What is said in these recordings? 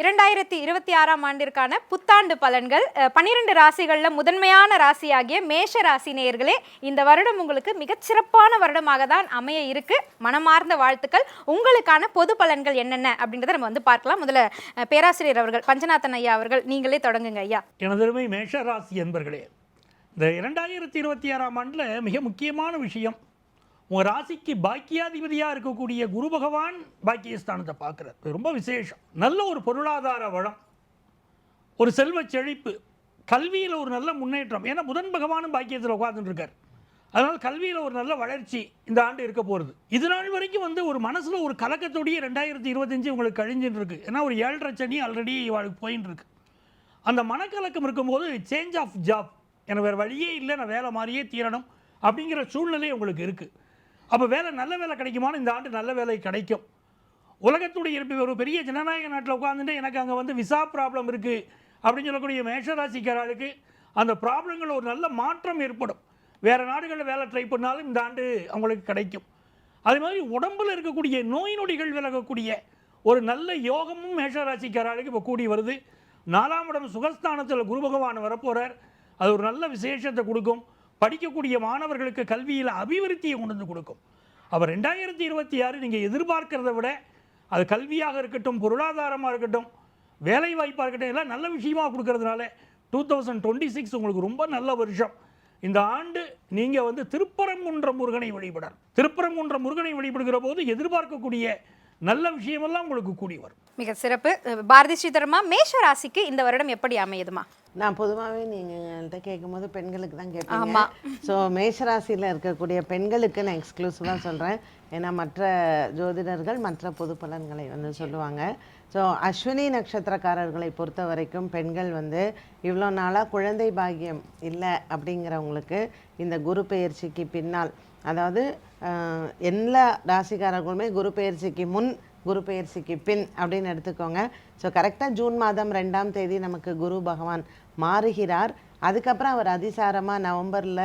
இரண்டாயிரத்தி இருபத்தி ஆறாம் ஆண்டிற்கான புத்தாண்டு பலன்கள் பன்னிரெண்டு பன்னிரண்டு ராசிகளில் முதன்மையான ராசியாகிய மேஷ ராசி நேயர்களே இந்த வருடம் உங்களுக்கு மிகச்சிறப்பான வருடமாக தான் அமைய இருக்கு. மனமார்ந்த வாழ்த்துக்கள். உங்களுக்கான பொது பலன்கள் என்னென்ன அப்படின்றத நம்ம வந்து பார்க்கலாம். முதல்ல பேராசிரியர் அவர்கள் பஞ்சநாதன் ஐயா அவர்கள் நீங்களே தொடங்குங்க ஐயா. எனதருமை மேஷராசி என்பர்களே இந்த இரண்டாயிரத்தி இருபத்தி ஆறாம் ஆண்டில் மிக முக்கியமான விஷயம் உங்கள் ராசிக்கு பாக்கியாதிபதியாக இருக்கக்கூடிய குரு பகவான் பாக்கியஸ்தானத்தை பார்க்குறார். ரொம்ப விசேஷம். நல்ல ஒரு பொருளாதார வளம் ஒரு செல்வ செழிப்பு கல்வியில் ஒரு நல்ல முன்னேற்றம். ஏன்னா புதன் பகவானும் பாக்கியத்தில் உட்கார்ந்துட்டு அதனால் கல்வியில் ஒரு நல்ல வளர்ச்சி இந்த ஆண்டு இருக்க போகிறது இது நாள் வரைக்கும் வந்து ஒரு மனசில் ஒரு கலக்கத்தோடைய ரெண்டாயிரத்தி இருபத்தஞ்சு உங்களுக்கு கழிஞ்சுட்டு இருக்கு ஏன்னா ஒரு ஏழரை சனி ஆல்ரெடி வாழ்க்கை போயின்னு இருக்கு அந்த மனக்கலக்கம் இருக்கும்போது சேஞ்ச் ஆஃப் ஜாப் எனக்கு வேறு வழியே இல்லை நான் வேலை மாதிரியே தீரணும் அப்படிங்கிற சூழ்நிலை உங்களுக்கு இருக்குது அப்போ வேலை நல்ல வேலை கிடைக்குமான்னு இந்த ஆண்டு நல்ல வேலை கிடைக்கும். உலகத்துடைய இருப்பு ஒரு பெரிய ஜனநாயக நாட்டில் உட்காந்துட்டு எனக்கு அங்கே வந்து விசா ப்ராப்ளம் இருக்குது அப்படின்னு சொல்லக்கூடிய மேஷராசிக்காரர்களுக்கு அந்த ப்ராப்ளங்கள் ஒரு நல்ல மாற்றம் ஏற்படும். வேறு நாடுகளில் வேலை ட்ரை பண்ணாலும் இந்த ஆண்டு அவங்களுக்கு கிடைக்கும். அதே மாதிரி உடம்பில் இருக்கக்கூடிய நோய் நொடிகள் விலகக்கூடிய ஒரு நல்ல யோகமும் மேஷராசிக்காரர்களுக்கு இப்போ கூடி வருது. நாலாம் இடம் சுகஸ்தானத்தில் குரு பகவான் வரப்போகிறார் அது ஒரு நல்ல விசேஷத்தை கொடுக்கும். படிக்கக்கூடிய மாணவர்களுக்கு கல்வியில் அபிவிருத்தியை கொண்டு வந்து கொடுக்கும். அவர் ரெண்டாயிரத்தி இருபத்தி ஆறு நீங்கள் எதிர்பார்க்கிறத விட அது கல்வியாக இருக்கட்டும் பொருளாதாரமாக இருக்கட்டும் வேலை வாய்ப்பாக இருக்கட்டும் எல்லாம் நல்ல விஷயமா கொடுக்கறதுனால டூ தௌசண்ட் டுவெண்ட்டி சிக்ஸ் உங்களுக்கு ரொம்ப நல்ல வருஷம். இந்த ஆண்டு நீங்கள் வந்து திருப்பரங்குன்ற முருகனை வழிபடணும் திருப்பரங்குன்ற முருகனை வழிபடுகிற போது எதிர்பார்க்கக்கூடிய நல்ல விஷயமெல்லாம் உங்களுக்கு கூடி வரும். மிக சிறப்பு. பாரதி ஸ்ரீதரமா மேஷ ராசிக்கு இந்த வருடம் எப்படி அமையுதுமா? நான் பொதுவாகவே நீங்கள்கிட்ட கேட்கும்போது பெண்களுக்கு தான் ஆமா. கேட்பீங்க ஸோ மேஷராசியில் இருக்கக்கூடிய பெண்களுக்கு நான் எக்ஸ்க்ளூசிவாக சொல்கிறேன் ஏன்னா மற்ற ஜோதிடர்கள் மற்ற பொது பலன்களை வந்து சொல்லுவாங்க. ஸோ அஸ்வினி நட்சத்திரக்காரர்களை பொறுத்த வரைக்கும் பெண்கள் வந்து இவ்வளோ நாளாக குழந்தை பாக்கியம் இல்லை அப்படிங்கிறவங்களுக்கு இந்த குரு பயிற்சிக்கு பின்னால் அதாவது எல்லா ராசிக்காரர்களுமே குரு பயிற்சிக்கு முன் குரு பயிற்சிக்கு பின் அப்படின்னு எடுத்துக்கோங்க. ஸோ கரெக்டாக ஜூன் மாதம் ரெண்டாம் தேதி நமக்கு குரு பகவான் மாறுகிறார். அதுக்கப்புறம் அவர் அதிசாரமாக நவம்பரில்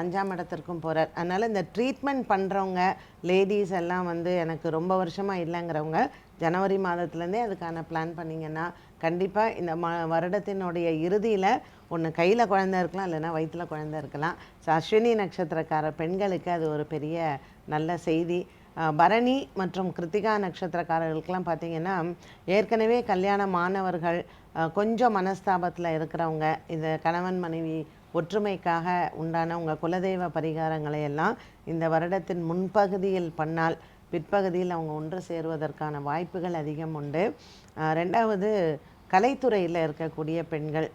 அஞ்சாம் இடத்திற்கும் போகிறார் அதனால் இந்த ட்ரீட்மெண்ட் பண்ணுறவங்க லேடிஸ் எல்லாம் வந்து எனக்கு ரொம்ப வருஷமாக இல்லைங்கிறவங்க ஜனவரி மாதத்துலேருந்தே அதுக்கான பிளான் பண்ணிங்கன்னா கண்டிப்பாக இந்த ம வருடத்தினுடைய இறுதியில் ஒன்று கையில் குழந்தை இருக்கலாம் இல்லைன்னா வயிற்றில் குழந்தை இருக்கலாம். ஸோ அஸ்வினி நட்சத்திரக்கார பெண்களுக்கு அது ஒரு பெரிய நல்ல செய்தி. பரணி மற்றும் கிருத்திகா நட்சத்திரக்காரர்களுக்கெல்லாம் பார்த்தீங்கன்னா ஏற்கனவே கல்யாண மாணவர்கள் கொஞ்சம் மனஸ்தாபத்தில் இருக்கிறவங்க இந்த கணவன் மனைவி ஒற்றுமைக்காக உண்டான உங்கள் குலதெய்வ பரிகாரங்களை எல்லாம் இந்த வருடத்தின் முன்பகுதியில் பண்ணால் பிற்பகுதியில் அவங்க ஒன்று சேருவதற்கான வாய்ப்புகள் அதிகம் உண்டு. ரெண்டாவது கலைத்துறையில் இருக்கக்கூடிய பெண்கள்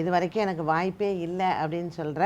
இது வரைக்கும் எனக்கு வாய்ப்பே இல்லை அப்படின்னு சொல்கிற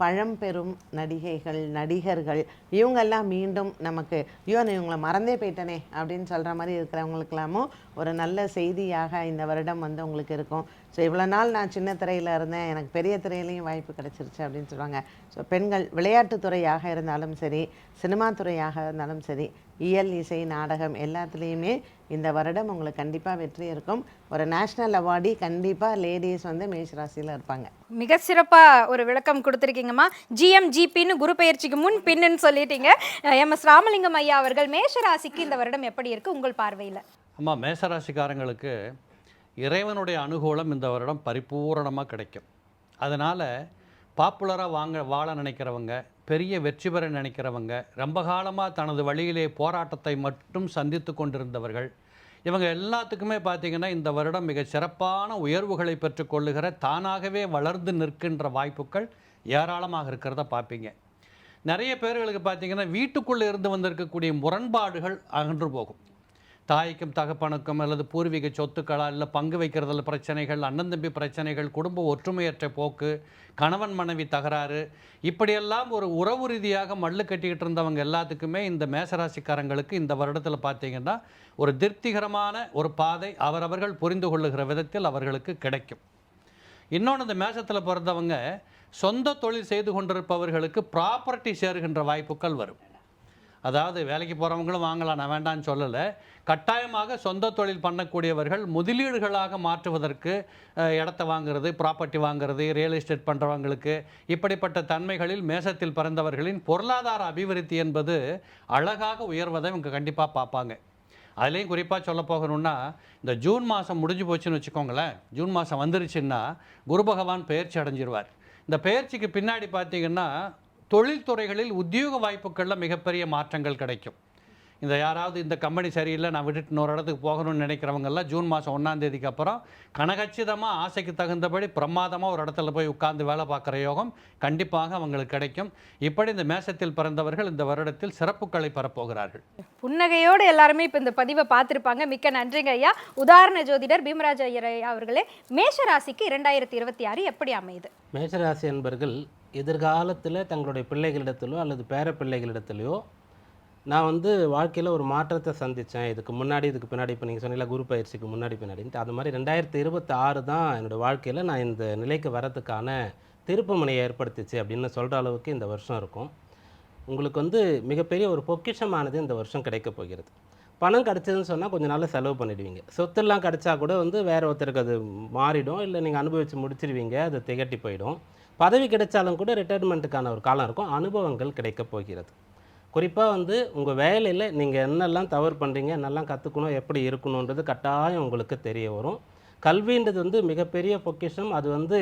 பழம்பெரும் நடிகைகள் நடிகர்கள் இவங்கெல்லாம் மீண்டும் நமக்கு ஐயோ நான் இவங்களை மறந்தே போயிட்டனே அப்படின்னு சொல்கிற மாதிரி இருக்கிறவங்களுக்கெல்லாமும் ஒரு நல்ல செய்தியாக இந்த வருடம் வந்து உங்களுக்கு இருக்கும். ஸோ இவ்வளோ நாள் நான் சின்ன திரையில் இருந்தேன். எனக்கு பெரிய திரையிலையும் வாய்ப்பு கிடைச்சிருச்சு அப்படின்னு சொல்லுவாங்க. ஸோ பெண்கள் விளையாட்டுத்துறையாக இருந்தாலும் சரி சினிமா துறையாக இருந்தாலும் சரி இயல் இசை நாடகம் எல்லாத்துலேயுமே இந்த வருடம் உங்களுக்கு கண்டிப்பாக வெற்றி இருக்கும். ஒரு நேஷ்னல் அவார்டி கண்டிப்பாக லேடிஸ் வந்து மேஷ் ராசியில் இருப்பாங்க. மிக சிறப்பா ஒரு விளக்கம் கொடுத்துருக்கீங்கம்மா. ஜிஎம் ஜிபின்னு குரு பெயர்ச்சிக்கு முன் பின்னுன்னு சொல்லிட்டீங்க. எம். எஸ். ராமலிங்கம் ஐயா அவர்கள் மேஷ ராசிக்கு இந்த வருடம் எப்படி இருக்கு உங்கள் பார்வையில? அம்மா மேசராசிக்காரங்களுக்கு இறைவனுடைய அனுகூலம் இந்த வருடம் பரிபூரணமாக கிடைக்கும். அதனால் பாப்புலராக வாங்க வாழ நினைக்கிறவங்க பெரிய வெற்றி பெற நினைக்கிறவங்க ரொம்ப காலமாக தனது வழியிலே போராட்டத்தை மட்டும் சந்தித்து கொண்டிருந்தவர்கள் இவங்க எல்லாத்துக்குமே பார்த்திங்கன்னா இந்த வருடம் மிக சிறப்பான உயர்வுகளை பெற்றுக்கொள்ளுகிற தானாகவே வளர்ந்து நிற்கின்ற வாய்ப்புகள் ஏராளமாக இருக்கிறத பார்ப்பீங்க நிறைய பேர்களுக்கு பார்த்தீங்கன்னா வீட்டுக்குள்ளே இருந்து வந்திருக்கக்கூடிய முரண்பாடுகள் அகன்று போகும். தாய்க்கும் தகப்பனுக்கும் அல்லது பூர்வீக சொத்துக்களா இல்லை பங்கு வைக்கிறதுல பிரச்சனைகள் அண்ணன் தம்பி பிரச்சனைகள் குடும்ப ஒற்றுமையற்ற போக்கு கணவன் மனைவி தகராறு இப்படியெல்லாம் ஒரு உறவு ரீதியாக மல்லு கட்டிக்கிட்டு இருந்தவங்க எல்லாத்துக்குமே இந்த மேசராசிக்காரங்களுக்கு இந்த வருடத்தில் பார்த்தீங்கன்னா ஒரு திருப்திகரமான ஒரு பாதை அவரவர்கள் புரிந்து கொள்ளுகிற விதத்தில் அவர்களுக்கு கிடைக்கும். இன்னொன்று இந்த மேசத்தில் பிறந்தவங்க சொந்த தொழில் செய்து கொண்டிருப்பவர்களுக்கு ப்ராப்பர்ட்டி சேருகின்ற வாய்ப்புகள் வரும். அதாவது வேலைக்கு போகிறவங்களும் வாங்கலாம் நான் வேண்டாம்னு சொல்லலை. கட்டாயமாக சொந்த தொழில் பண்ணக்கூடியவர்கள் முதலீடுகளாக மாற்றுவதற்கு இடத்த வாங்குறது ப்ராப்பர்ட்டி வாங்குறது ரியல் எஸ்டேட் பண்ணுறவங்களுக்கு இப்படிப்பட்ட தன்மைகளில் மேசத்தில் பிறந்தவர்களின் பொருளாதார அபிவிருத்தி என்பது அழகாக உயர்வதை இவங்க கண்டிப்பாக பார்ப்பாங்க. அதுலேயும் குறிப்பாக சொல்ல போகணும்னா இந்த ஜூன் மாதம் முடிஞ்சு போச்சுன்னு வச்சுக்கோங்களேன். ஜூன் மாதம் வந்துருச்சுன்னா குரு பகவான் பெயர்ச்சி அடைஞ்சிருவார். இந்த பயிற்சிக்கு பின்னாடி பார்த்தீங்கன்னா தொழில்துறைகளில் உத்தியோக வாய்ப்புகளில் மிகப்பெரிய மாற்றங்கள் கிடைக்கும். இந்த யாராவது இந்த கம்பெனி சரியில்லை நான் விட்டுட்டு இன்னொரு இடத்துக்கு போகணும்னு நினைக்கிறவங்கெல்லாம் ஜூன் மாதம் ஒன்றாம் தேதிக்கு அப்புறம் கனகச்சிதமாக ஆசைக்கு தகுந்தபடி பிரமாதமாக ஒரு இடத்துல போய் உட்கார்ந்து வேலை பார்க்குற யோகம் கண்டிப்பாக அவங்களுக்கு கிடைக்கும். இப்படி இந்த மேசத்தில் பிறந்தவர்கள் இந்த வருடத்தில் சிறப்புகளை பெறப்போகிறார்கள். புன்னகையோடு எல்லாருமே இப்போ இந்த பதிவை பார்த்துருப்பாங்க. மிக்க நன்றிங்க ஐயா. உதாரண ஜோதிடர் பீமராஜ ஐயர் ஐயா அவர்களே மேஷ ராசிக்கு இரண்டாயிரத்தி இருபத்தி ஆறு எப்படி அமையுது? மேஷராசி என்பர்கள் எதிர்காலத்தில் தங்களுடைய பிள்ளைகளிடத்திலோ அல்லது பேர பிள்ளைகளிடத்திலையோ நான் வந்து வாழ்க்கையில் ஒரு மாற்றத்தை சந்தித்தேன் இதுக்கு முன்னாடி இதுக்கு பின்னாடி இப்போ நீங்கள் சொன்னீங்களா குரு பயிற்சிக்கு முன்னாடி பின்னாடின்ட்டு. அது மாதிரி ரெண்டாயிரத்தி இருபத்தி ஆறு தான் என்னோடய வாழ்க்கையில் நான் இந்த நிலைக்கு வரதுக்கான திருப்புமனையை ஏற்படுத்திச்சு அப்படின்னு சொல்கிற அளவுக்கு இந்த வருஷம் இருக்கும். உங்களுக்கு வந்து மிகப்பெரிய ஒரு பொக்கிஷமானது இந்த வருஷம் கிடைக்க போகிறது. பணம் கிடச்சதுன்னு சொன்னால் கொஞ்சம் நாளில் செலவு பண்ணிடுவீங்க. சொத்துலாம் கிடச்சா கூட வந்து வேறு ஒருத்தருக்கு அது மாறிடும். இல்லை நீங்கள் அனுபவித்து முடிச்சிடுவீங்க அது திகட்டி போயிடும். பதவி கிடைச்சாலும் கூட ரிட்டையர்மெண்ட்டுக்கான ஒரு காலம் இருக்கும். அனுபவங்கள் கிடைக்க போகிறது. குறிப்பாக வந்து உங்கள் வேலையில் நீங்கள் என்னெல்லாம் தவறு பண்ணுறீங்க என்னெல்லாம் கற்றுக்கணும் எப்படி இருக்கணுன்றது கட்டாயம் உங்களுக்கு தெரிய வரும். கல்வின்றது வந்து மிகப்பெரிய பொக்கிஷம். அது வந்து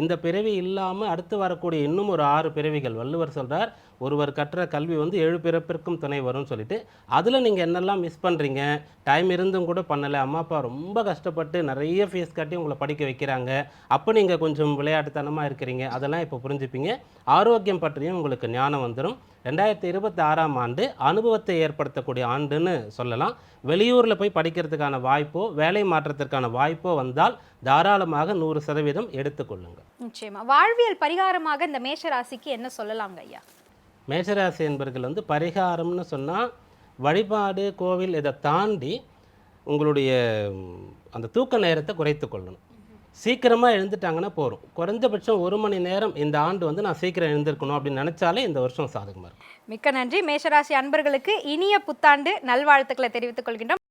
இந்த பிறவி இல்லாமல் அடுத்து வரக்கூடிய இன்னும் ஒரு ஆறு பிறவிகள். வள்ளுவர் சொல்கிறார் ஒருவர் கற்ற கல்வி வந்து ஏழு பிறப்பிற்கும் துணை வரும்னு சொல்லிட்டு. அதில் நீங்கள் என்னெல்லாம் மிஸ் பண்ணுறீங்க டைம் இருந்தும் கூட பண்ணலை. அம்மா அப்பா ரொம்ப கஷ்டப்பட்டு நிறைய ஃபீஸ் கட்டி உங்களை படிக்க வைக்கிறாங்க. அப்போ நீங்கள் கொஞ்சம் விளையாட்டுத்தனமாக இருக்கிறீங்க. அதெல்லாம் இப்போ புரிஞ்சுப்பீங்க. ஆரோக்கியம் பற்றியும் உங்களுக்கு ஞானம் வந்துடும் ரெண்டாயிரத்தி இருபத்தி ஆறாம் ஆண்டு அனுபவத்தை ஏற்படுத்தக்கூடிய ஆண்டுன்னு சொல்லலாம். வெளியூரில் போய் படிக்கிறதுக்கான வாய்ப்போ வேலை மாற்றத்திற்கான வாய்ப்போ வந்தால் தாராளமாக நூறு சதவீதம் எடுத்துக்கொள்ளுங்கள் நிச்சயமா. வாழ்வியல் பரிகாரமாக இந்த மேஷ ராசிக்கு என்ன சொல்லலாங்க ஐயா? மேஷராசி என்பர்கள் வந்து பரிகாரம்னு சொன்னால் வழிபாடு கோவில் இதை தாண்டி உங்களுடைய அந்த தூக்க நேரத்தை குறைத்து கொள்ளணும். சீக்கிரமாக எழுந்துட்டாங்கன்னா போதும் குறைஞ்சபட்சம் ஒரு மணி நேரம் இந்த ஆண்டு வந்து நான் சீக்கிரம் எழுந்திருக்கணும் அப்படின்னு நினச்சாலே இந்த வருஷம் சாதகமாக இருக்கும். மிக்க நன்றி. மேஷராசி அன்பர்களுக்கு இனிய புத்தாண்டு நல்வாழ்த்துக்களை தெரிவித்துக் கொள்கின்றோம்.